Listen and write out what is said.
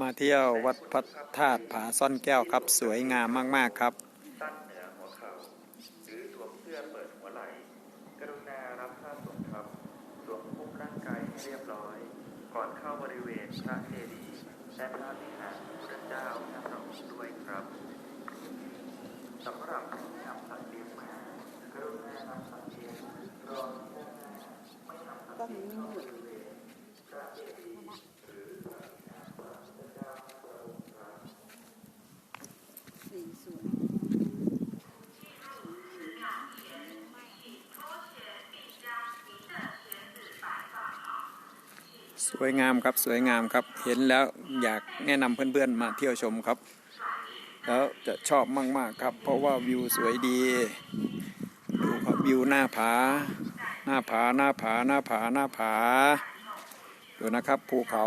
มาเที่ยววัดพระธาตุผาซ่อนแก้วครับ สวยงามมาก ๆ ครับสั้นเหนือหัวเข่าหรือสวมเสื้อเปิดหัวไหล่กรุณารับผ้าสงครับสวมคลุมร่างกายให้เรียบร้อย ก่อนเข้าบริเวณพระเจดีย์และพระวิหารพระเจ้าพระพระองค์ด้วยครับสำหรับผู้นำสัตว์เลี้ยงมากรุณานำสัตว์เลี้ยงรอที่ด้านหน้าไม่นำสัตว์เลี้ยงเข้าบริเวณพระเจดีย์หรือพระวิหารพระเจ้าพระองค์ครับ สีสวย สวยงามครับสวยงามครับ เห็นแล้วอยากแนะนำเพื่อนๆมาเที่ยวชมครับ แล้วจะชอบมากๆครับ เพราะว่าวิวสวยดีดูครับวิวหน้าผา หน้าผาหน้าผาหน้าผาหน้าผาดูนะครับภูเขา